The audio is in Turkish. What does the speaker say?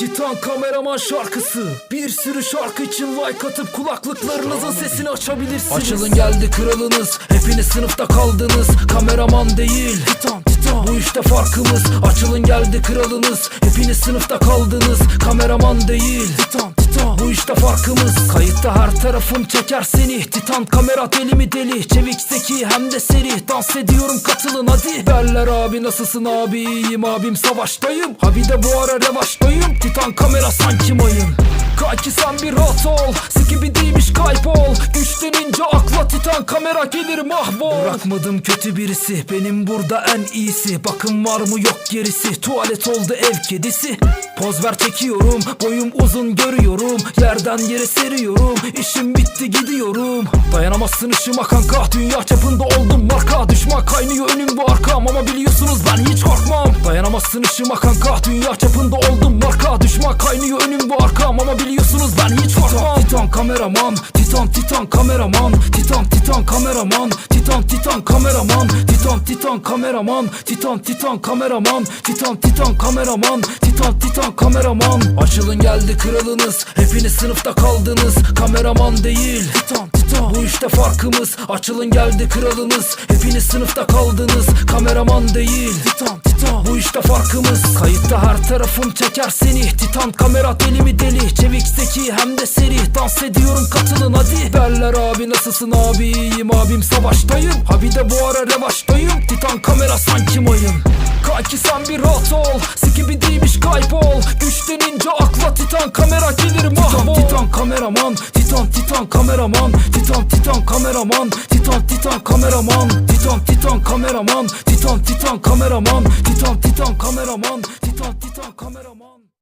Titan kameraman şarkısı. Bir sürü şarkı için like atıp kulaklıklarınızın sesini açabilirsiniz. Açılın geldi kralınız. Hepiniz sınıfta kaldınız. Kameraman değil. Titan Titan. Bu işte farkımız. Açılın geldi kralınız. Hepiniz sınıfta kaldınız. Kameraman değil. Titan Titan Bu işte farkımız. Kayıtta her tarafım çeker seni. Titan kamera deli mi deli? Çevik zeki hem de seri. Dans ediyorum katılın hadi. Derler abi nasılsın abi? İyiyim abim savaştayım. Ha bir de bu ara revaçtayım. Titan kamera sanki mayın. Kanki sen bir rahat ol. Güçlenince titan kamera gelir mahvol. Bırakmadım kötü birisi Benim burada en iyisi. Bakın var mı yok gerisi Tuvalet oldu ev kedisi. Poz ver çekiyorum Boyum uzun görüyorum. Yerden yere seriyorum İşim bitti gidiyorum. Dayanamazsın ışıma kanka Dünya çapında oldum marka. Düşman kaynıyor önüm bu arkam Ama biliyorsunuz ben hiç korkmam. Dayanamazsın ışıma kanka Dünya çapında oldum marka. Düşman kaynıyor önüm bu arkam Ama biliyorsunuz ben hiç korkmam Kameraman Titan titan kameraman Titan titan kameraman Titan titan kameraman Titan titan kameraman Titan titan kameraman Titan titan kameraman Titan titan kameraman. Açılın geldi kralınız Hepiniz sınıfta kaldınız Kameraman değil Titan işte farkımız. Açılın geldi kralınız. Hepiniz sınıfta kaldınız. Kameraman değil. Titan titan. Bu işte farkımız. Kayıtta her tarafım çeker seni. Titan kamera deli mi deli? Çevik zeki hem de seri. Dans ediyorum katılın hadi. Derler abi nasılsın abi? İyiyim abim savaştayım. Ha bir de bu ara revaçtayım. Titan kamera sanki mayın Kanki sen bir rahat ol. Sikibi değilmiş kaybol. Güçlenince akla titan kamera gelir mahvol. Titan, titan kameraman. Titan titan kameraman. Titan titan kameraman Titan titan kameraman Titan titan kameraman Titan titan kameraman Titan titan kameraman Titan titan kameraman